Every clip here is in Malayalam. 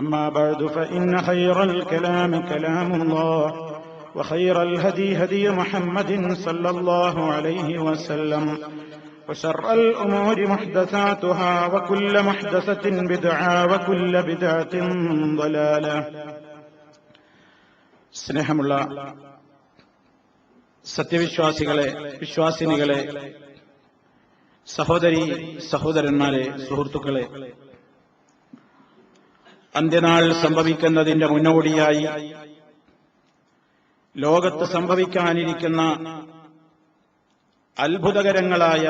أما بعد فإن خير الكلام كلام الله وخير الهدي هدي محمد صلى الله عليه وسلم وشر الأمور محدثاتها وكل محدثة بدعة وكل بدعة ضلالة സ്നേഹമുള്ള സത്യവിശ്വാസികളെ വിശ്വാസിനികളെ സഹോദരി സഹോദരന്മാരെ സുഹൃത്തുക്കളെ അന്ത്യനാൾ സംഭവിക്കുന്നതിന്റെ മുന്നോടിയായി ലോകത്ത് സംഭവിക്കാനിരിക്കുന്ന അത്ഭുതകരങ്ങളായ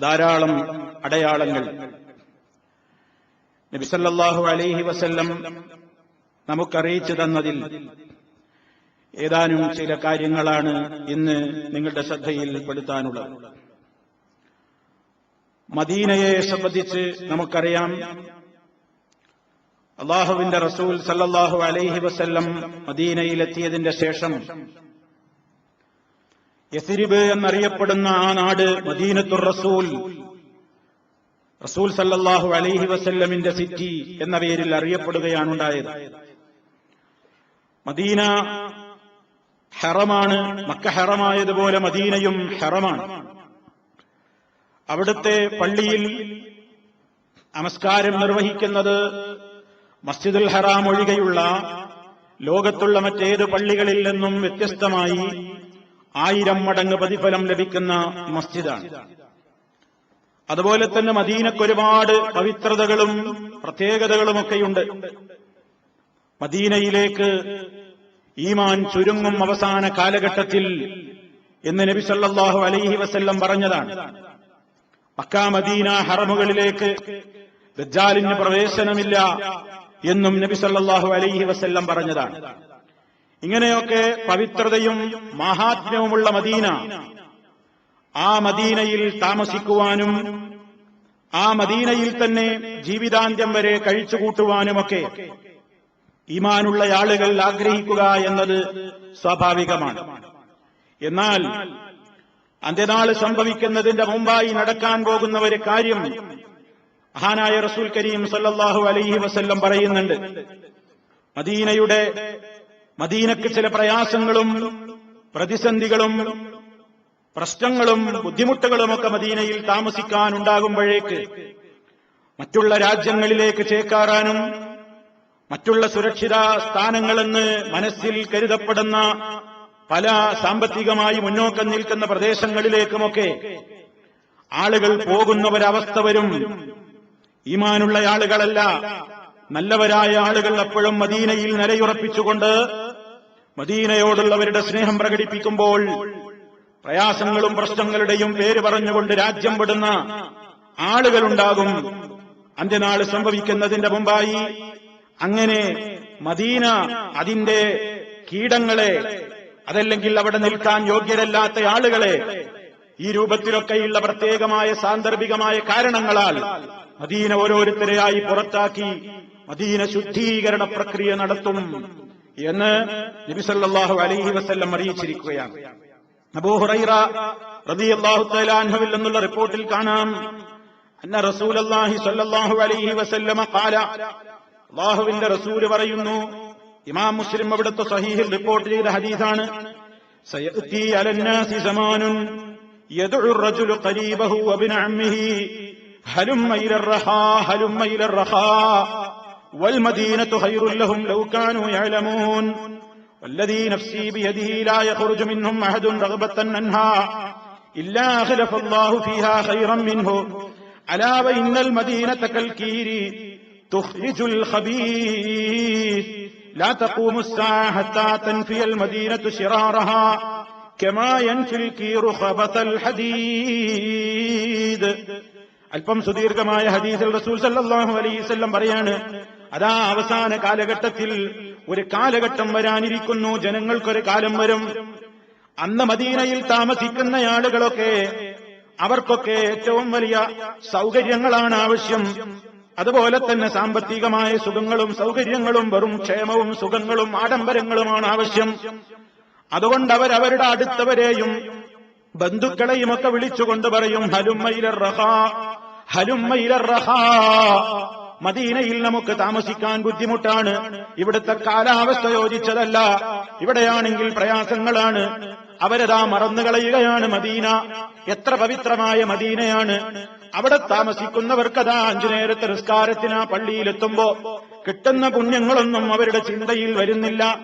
ധാരാളം അടയാളങ്ങൾ. നബിസല്ലാഹു അലൈഹി വസല്ലം നമുക്കറിയിച്ചു തന്നതിൽ ഏതാനും ചില കാര്യങ്ങളാണ് ഇന്ന് നിങ്ങളുടെ ശ്രദ്ധയിൽ പെടുത്താനുള്ളത്. മദീനയെ സംബന്ധിച്ച് നമുക്കറിയാം അള്ളാഹുവിന്റെ റസൂൽ സല്ലാഹു അലൈഹി വസ്ല്ലം മദീനയിലെത്തിയതിന്റെ ശേഷം യസിരിബ് എന്നറിയപ്പെടുന്ന ആ നാട് മദീനത്തുർ റസൂൽ റസൂൽ സല്ലാഹു അലൈഹി വസല്ലമിന്റെ സിറ്റി എന്ന പേരിൽ അറിയപ്പെടുകയാണ് ഉണ്ടായത് മദീന ഹെറമാണ് മക്ക ഹെറമായതുപോലെ മദീനയും ഹെറമാണ്. അവിടുത്തെ പള്ളിയിൽ നമസ്കാരം നിർവഹിക്കുന്നത് മസ്ജിദുൽ ഹറാം ഒഴികെയുള്ള ലോകത്തുള്ള മറ്റേത് പള്ളികളിൽ നിന്നും വ്യത്യസ്തമായി ആയിരം മടങ്ങ് പ്രതിഫലം ലഭിക്കുന്ന മസ്ജിദാണ്. അതുപോലെ തന്നെ മദീനക്കൊരുപാട് പവിത്രതകളും പ്രത്യേകതകളുമൊക്കെയുണ്ട്. മദീനയിലേക്ക് ഈമാൻ ചുരുങ്ങും അവസാന കാലഘട്ടത്തിൽ എന്ന് നബി സല്ലാഹു അലൈഹി വസ്ല്ലം പറഞ്ഞതാണ്. മക്ക മദീന ഹറമുകളിലേക്ക് ദജ്ജാലിന് പ്രവേശനമില്ല. എന്നും നബി സല്ലാഹു അലൈഹി വസ്ല്ലം പറഞ്ഞതാണ് ഇങ്ങനെയൊക്കെ പവിത്രതയും മഹാത്മ്യവുമുള്ള മദീന ആ മദീനയിൽ താമസിക്കുവാനും ആ മദീനയിൽ തന്നെ ജീവിതാന്ത്യം വരെ കഴിച്ചുകൂട്ടുവാനുമൊക്കെ ഈമാനുള്ള ആളുകൾ ആഗ്രഹിക്കുക എന്നത് സ്വാഭാവികമാണ്. എന്നാൽ അന്ത്യനാൾ സംഭവിക്കുന്നതിന്റെ മുമ്പായി നടക്കാൻ പോകുന്ന ഒരു കാര്യം മഹാനായ റസൂൽ കരീം സല്ലാഹു അലൈഹി വസ്ല്ലം പറയുന്നുണ്ട് മദീനയുടെ മദീനക്ക് ചില പ്രയാസങ്ങളും പ്രതിസന്ധികളും പ്രശ്നങ്ങളും ബുദ്ധിമുട്ടുകളുമൊക്കെ മദീനയിൽ താമസിക്കാനുണ്ടാകുമ്പോഴേക്ക് മറ്റുള്ള രാജ്യങ്ങളിലേക്ക് ചേക്കാറാനും മറ്റുള്ള സുരക്ഷിത സ്ഥാനങ്ങളെന്ന് മനസ്സിൽ കരുതപ്പെടുന്ന പല സാമ്പത്തികമായി മുന്നോക്കം നിൽക്കുന്ന പ്രദേശങ്ങളിലേക്കുമൊക്കെ ആളുകൾ പോകുന്ന ഒരവസ്ഥ വരും. ഈമാനുള്ള ആളുകളല്ല. നല്ലവരായ ആളുകൾ എപ്പോഴും മദീനയിൽ നിലയുറപ്പിച്ചുകൊണ്ട് മദീനയോടുള്ളവരുടെ സ്നേഹം പ്രകടിപ്പിക്കുമ്പോൾ പ്രയാസങ്ങളും പ്രശ്നങ്ങളുടെയും പേര് പറഞ്ഞുകൊണ്ട് രാജ്യം വിടുന്ന ആളുകളുണ്ടാകും. അന്ത്യനാൾ സംഭവിക്കുന്നതിന്റെ മുമ്പായി അങ്ങനെ മദീന അതിന്റെ കീടങ്ങളെ അതല്ലെങ്കിൽ അവിടെ നിൽക്കാൻ യോഗ്യരല്ലാത്ത ആളുകളെ ഈ രൂപത്തിലൊക്കെയുള്ള പ്രത്യേകമായ സാന്ദർഭികമായ കാരണങ്ങളാൽ മദീന ഓരോരുത്തരെയായി പുറത്താക്കി മദീന ശുദ്ധീകരണ പ്രക്രിയ നടത്തും എന്ന് നബിസല്ലാഹു അലൈഹി വസല്ലം അറിയിച്ചിരിക്കുകയാണ് അബൂഹുറൈറ റളിയല്ലാഹു തആല അൻഹുവിൽ നിന്നുള്ള റിപ്പോർട്ടിൽ കാണാം അന്ന റസൂലല്ലാഹി സ്വല്ലല്ലാഹു അലൈഹി വസല്ലമ ഖാല അല്ലാഹുവിന്റെ റസൂല് പറയുന്നു ഇമാം മുസ്ലിം അവിടുത്തെ സഹീഹിൽ റിപ്പോർട്ട് ചെയ്ത ഹദീസാണ് സയഅതി അലന്നാസി സമാനുൻ യദ്ഉ الرجل قريبه وابن عمه هلم إلى الرخاء هلم إلى الرخاء. والمدينة خير لهم لو كانوا يعلمون. والذي نفسي بيده لا يخرج منهم أحد رغبة عنها إلا خلف الله فيها خيرا منه. ألا وإن المدينة كالكير تخرج الخبيث. لا تقوم الساعة حتى تنفي المدينة شرارها. كما ينفي الكير خبث الحديد അല്പം സുദീർഘമായ ഹദീസിൽ റസൂൽ സല്ലാഹു അലൈഹി വസല്ലം പറയാണ് അതാ അവസാന കാലഘട്ടത്തിൽ ഒരു കാലഘട്ടം വരാനിരിക്കുന്നു ജനങ്ങൾക്കൊരു കാലം വരും. അന്ന് മദീനയിൽ താമസിക്കുന്ന ആളുകളൊക്കെ അവർക്കൊക്കെ ഏറ്റവും വലിയ സൗകര്യങ്ങളാണ് ആവശ്യം. അതുപോലെ തന്നെ സാമ്പത്തികമായ സുഖങ്ങളും സൗകര്യങ്ങളും വെറും ക്ഷേമവും സുഖങ്ങളും ആഡംബരങ്ങളുമാണ് ആവശ്യം. അതുകൊണ്ട് അവരവരുടെ അടുത്തവരെയും ബന്ധുക്കളെയും ഒക്കെ വിളിച്ചുകൊണ്ട് പറയും മദീനയിൽ നമുക്ക് താമസിക്കാൻ ബുദ്ധിമുട്ടാണ്. ഇവിടുത്തെ കാലാവസ്ഥ യോജിച്ചതല്ല. ഇവിടെയാണെങ്കിൽ പ്രയാസങ്ങളാണ്. അവരതാ മറന്നുകളയുകയാണ് മദീന. എത്ര പവിത്രമായ മദീനയാണ്. അവിടെ താമസിക്കുന്നവർക്കതാ അഞ്ചു നേരത്തെ നിസ്കാരത്തിന് ആ പള്ളിയിലെത്തുമ്പോ കിട്ടുന്ന പുണ്യങ്ങളൊന്നും അവരുടെ ചിന്തയിൽ വരുന്നില്ല.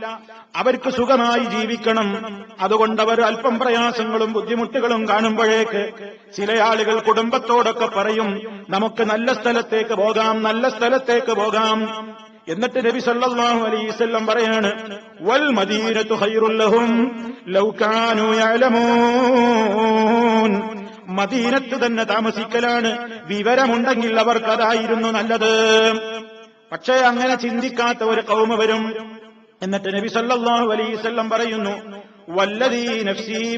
അവർക്ക് സുഖമായി ജീവിക്കണം. അതുകൊണ്ട് അവർ അല്പം പ്രയാസങ്ങളും ബുദ്ധിമുട്ടുകളും കാണുമ്പോഴേക്ക് ചില ആളുകൾ കുടുംബത്തോടൊക്കെ പറയും നമുക്ക് നല്ല സ്ഥലത്തേക്ക് പോകാം നല്ല സ്ഥലത്തേക്ക് പോകാം. എന്നിട്ട് നബി സല്ലല്ലാഹു അലൈഹി വസല്ലം പറയാണ് വൽ മദീനത്തു ഖൈറുൽ ലഹും ലൗ കാനൂ യഅലമൂൻ. മദീനത്ത് തന്നെ താമസിക്കലാണ് വിവരമുണ്ടെങ്കിൽ അവർക്കതായിരുന്നു നല്ലത്. പക്ഷേ അങ്ങനെ ചിന്തിക്കാത്ത ഒരു കൗമ വരും. എന്നിട്ട് നബി സല്ലാഹു അലൈഹി വസല്ലം പറയുന്നു വല്ലതീ നഫ്സീ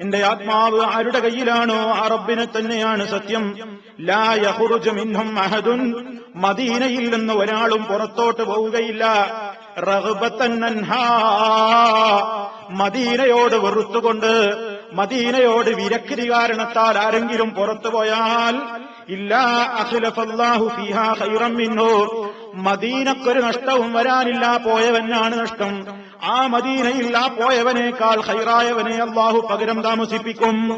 എന്റെ ആത്മാവ് ആരുടെ കയ്യിലാണോ? ആ റബ്ബിനെ തന്നെയാണ് സത്യം. ലാ യഖ്റുജു മിൻഹും അഹദുൻ. മദീനയിൽ നിന്ന് ഒരാളും പുറത്തോട്ട് പോവുകയില്ല. മദീനയോട് വെറുത്തുകൊണ്ട് മദീനയോട് വിരക്തി കാരണത്താൽ ആരെങ്കിലും പുറത്തു പോയാൽ മദീനക്കൊരു നഷ്ടവും വരാനില്ല പോയവനാണ് നഷ്ടം. ആ മദീനയിൽ ആ പോയവനേക്കാൾ ഹൈറായവനെ അള്ളാഹു പകരം താമസിപ്പിക്കും.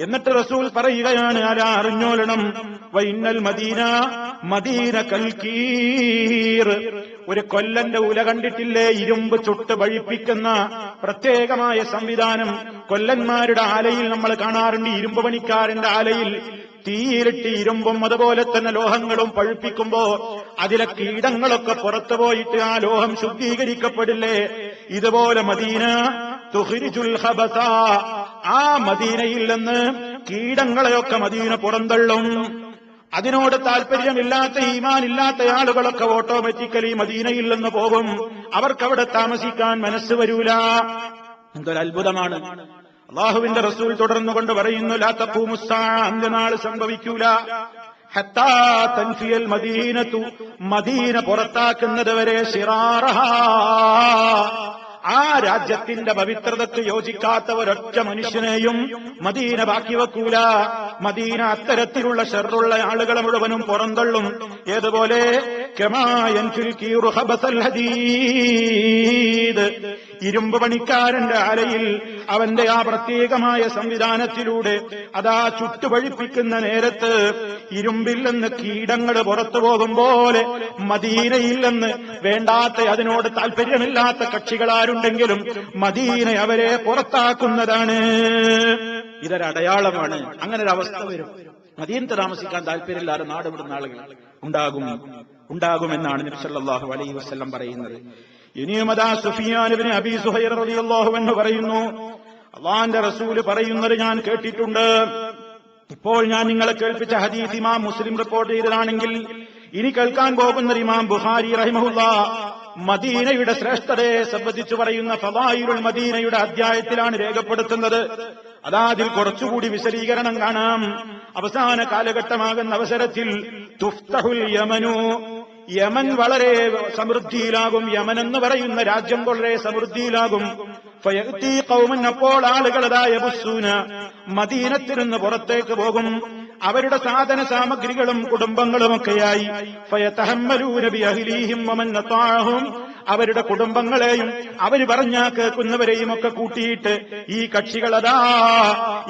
എന്നിട്ട് റസൂൽ പറയുകയാണ് ആരാ അറിഞ്ഞോളണം. വൈന്നൽ മദീന മദീന കൽക്കീർ ഒരു കൊല്ലന്റെ ഉല കണ്ടിട്ടില്ലേ? ഇരുമ്പ് ചുട്ട് വഴിപ്പിക്കുന്ന പ്രത്യേകമായ സംവിധാനം. കൊല്ലന്മാരുടെ ആലയിൽ നമ്മൾ കാണാറുണ്ട്. ഇരുമ്പ് പണിക്കാരന്റെ ആലയിൽ തീയിലിട്ട് ഇരുമ്പും അതുപോലെ തന്നെ ലോഹങ്ങളും പഴുപ്പിക്കുമ്പോ അതിലെ കീടങ്ങളൊക്കെ പുറത്തു പോയിട്ട് ആ ലോഹം ശുദ്ധീകരിക്കപ്പെടില്ലേ? ഇതുപോലെ മദീന ആ മദീനയിൽ നിന്ന് കീടങ്ങളെയൊക്കെ മദീന പുറന്തള്ളും. അതിനോട് താല്പര്യമില്ലാത്ത ഈമാനില്ലാത്ത ആളുകളൊക്കെ ഓട്ടോമാറ്റിക്കലി മദീനയിൽ നിന്ന് പോകും. അവർക്കവിടെ താമസിക്കാൻ മനസ്സ് വരൂല. എന്തൊരു അത്ഭുതമാണ്. അള്ളാഹുവിന്റെ റസൂൽ തുടർന്നുകൊണ്ട് പറയുന്നു ലാ അന്ത്യനാൾ സംഭവിക്കൂല. മദീനത്തു മദീന പുറത്താക്കുന്നത് വരെ ആ രാജ്യത്തിന്റെ പവിത്രതയ്ക്ക് യോജിക്കാത്ത ഒരൊറ്റ മനുഷ്യനെയും മദീന ബാക്കി വെക്കൂല. മദീന അത്തരത്തിലുള്ള ഷെറുള്ള ആളുകളെ മുഴുവനും പുറന്തള്ളും. ഏതുപോലെ? ഹദീദ്. ഇരുമ്പ് പണിക്കാരന്റെ അലയിൽ അവന്റെ ആ പ്രത്യേകമായ സംവിധാനത്തിലൂടെ അതാ ചുട്ടുപഴിപ്പിക്കുന്ന നേരത്ത് ഇരുമ്പിൽ കീടങ്ങൾ പുറത്തു പോകും പോലെ മദീനയിൽ നിന്ന് വേണ്ടാത്ത അതിനോട് താല്പര്യമില്ലാത്ത കക്ഷികളാരുണ്ടെങ്കിലും മദീന അവരെ പുറത്താക്കുന്നതാണ്. ഇതൊരടയാളമാണ് അങ്ങനെ ഒരു അവസ്ഥ വരും. മദീനത്ത് താമസിക്കാൻ താല്പര്യമില്ലാതെ നാട് വിടുന്ന ആളുകൾ ഉണ്ടാകും. ഉണ്ടാകുമെന്നാണ് നബി സല്ലല്ലാഹു അലൈഹി വസല്ലം പറയുന്നത്. ഇനിയും അതാ സുഫിയാനുവിന് അബി സുഹൈർ റളിയല്ലാഹു അൻഹു പറയുന്നു. അള്ളാന്റെ റസൂൽ പറയുന്നത് ഞാൻ കേട്ടിട്ടുണ്ട്. ഇപ്പോൾ ഞാൻ നിങ്ങളെ കേൾപ്പിച്ച ഹദീസ് ഇമാം മുസ്ലിം റിപ്പോർട്ട് ചെയ്തതാണെങ്കിൽ ഇനി കേൾക്കാൻ പോകുന്ന ഇമാം ബുഹാരി റഹിമഹുല്ല മദീനയുടെ ശ്രേഷ്ഠതയെ സംബന്ധിച്ചു പറയുന്ന ഫവായിലുൽ മദീനയുടെ അധ്യായത്തിലാണ് രേഖപ്പെടുത്തുന്നത്. അതാ അതിൽ കുറച്ചുകൂടി വിശദീകരണം കാണാം. അവസാന കാലഘട്ടമാകുന്ന അവസരത്തിൽ തുഫ്തഹുൽ യമനു യമൻ വളരെ സമൃദ്ധിയിലാകും. യമൻ എന്ന് പറയുന്ന രാജ്യം വളരെ സമൃദ്ധിയിലാകും. കൗമൻ അപ്പോൾ ആളുകളതായ ബുസൂന മദീനത്തിൽ നിന്ന് പുറത്തേക്ക് പോകും. അവരുടെ സാധന സാമഗ്രികളും കുടുംബങ്ങളുമൊക്കെയായി ഫയതഹമ്മലൂന ബിഅഹ്ലീഹിം വമൻ നതാഅഹും അവരുടെ കുടുംബങ്ങളെയും അവർ പറഞ്ഞ കേൾക്കുന്നവരെയും ഒക്കെ കൂട്ടിയിട്ട് ഈ കക്ഷികളതാ.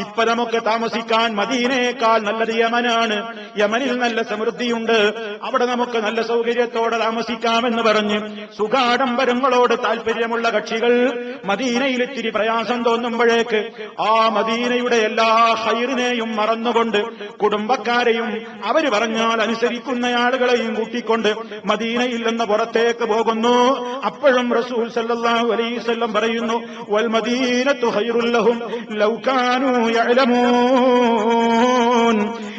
ഇപ്പൊ നമുക്ക് താമസിക്കാൻ മദീനേക്കാൾ നല്ലത് യമനാണ്. യമനിൽ നല്ല സമൃദ്ധിയുണ്ട്. അവിടെ നമുക്ക് നല്ല സൗകര്യത്തോടെ താമസിക്കാമെന്ന് പറഞ്ഞ് സുഖാഡംബരങ്ങളോട് താല്പര്യമുള്ള കക്ഷികൾ മദീനയിൽ ഇത്തിരി പ്രയാസം തോന്നുമ്പോഴേക്ക് ആ മദീനയുടെ എല്ലാ ഹൈറിനെയും മറന്നുകൊണ്ട് കുടുംബക്കാരെയും അവർ പറഞ്ഞാൽ അനുസരിക്കുന്ന ആളുകളെയും കൂട്ടിക്കൊണ്ട് മദീനയിൽ നിന്ന് പുറത്തേക്ക് പോകുന്നു. അപ്പോഴും റസൂൽ സല്ലല്ലാഹു അലൈഹി വസല്ലം പറയുന്നു വൽ മദീനത്തു ഖൈറുല്ലഹും ലൗ കാനൂ യഅലമൂൻ.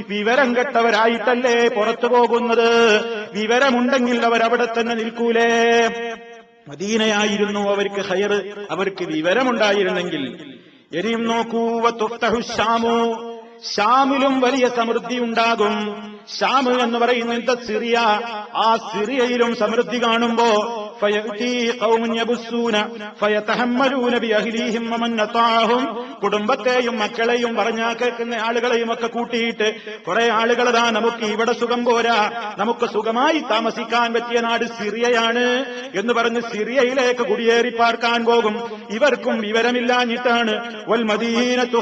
വിവരം കെട്ടവരായിട്ടല്ലേ പുറത്തു പോകുന്നത്? വിവരമുണ്ടെങ്കിൽ അവരവിടെ തന്നെ നിൽക്കൂലേ? മദീനയായിരുന്നു അവർക്ക് ഹയർ അവർക്ക് വിവരമുണ്ടായിരുന്നെങ്കിൽ. എനിയും നോക്കൂ വത്തുഫ്തഹു ശ്യാമു. ഷാമിലും വലിയ സമൃദ്ധി ഉണ്ടാകും. ഷാമ് എന്ന് പറയുന്നത് സിറിയ? ആ സിറിയയിലും സമൃദ്ധി കാണുമ്പോ കുടുംബത്തെയും മക്കളെയും പറഞ്ഞാ കേൾക്കുന്ന ആളുകളെയും ഒക്കെ കൂട്ടിയിട്ട് കുറെ ആളുകളതാ നമുക്ക് ഇവിടെ സുഖം പോരാ. നമുക്ക് സുഖമായി താമസിക്കാൻ പറ്റിയ നാട് സിറിയയാണ് എന്ന് പറഞ്ഞ് സിറിയയിലേക്ക് കുടിയേറി പാർക്കാൻ പോകും. ഇവർക്കും വിവരമില്ലാഞ്ഞിട്ടാണ്. വൽ മദീനത്തു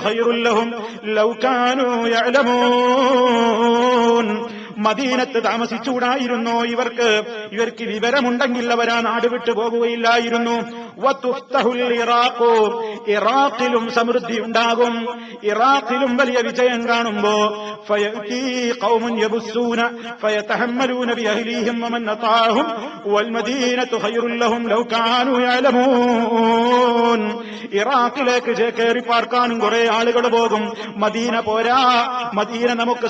കാനൂ യഅലമൂൻ. മദീനത്ത് താമസിച്ചുകൂടായിരുന്നോ ഇവർക്ക്. ഇവർക്ക് വിവരമുണ്ടെങ്കിൽ അവർ ആ നാട് വിട്ടു പോകുകയില്ലായിരുന്നു. ഇറാഖോ. ഇറാഖിലും സമൃദ്ധി ഉണ്ടാകും. ഇറാഖിലും വലിയ വിജയം കാണുമ്പോ ഇറാഖിലേക്ക് കയറി പാർക്കാനും കുറെ ആളുകൾ പോകും. മദീന പോരാ. മദീന നമുക്ക്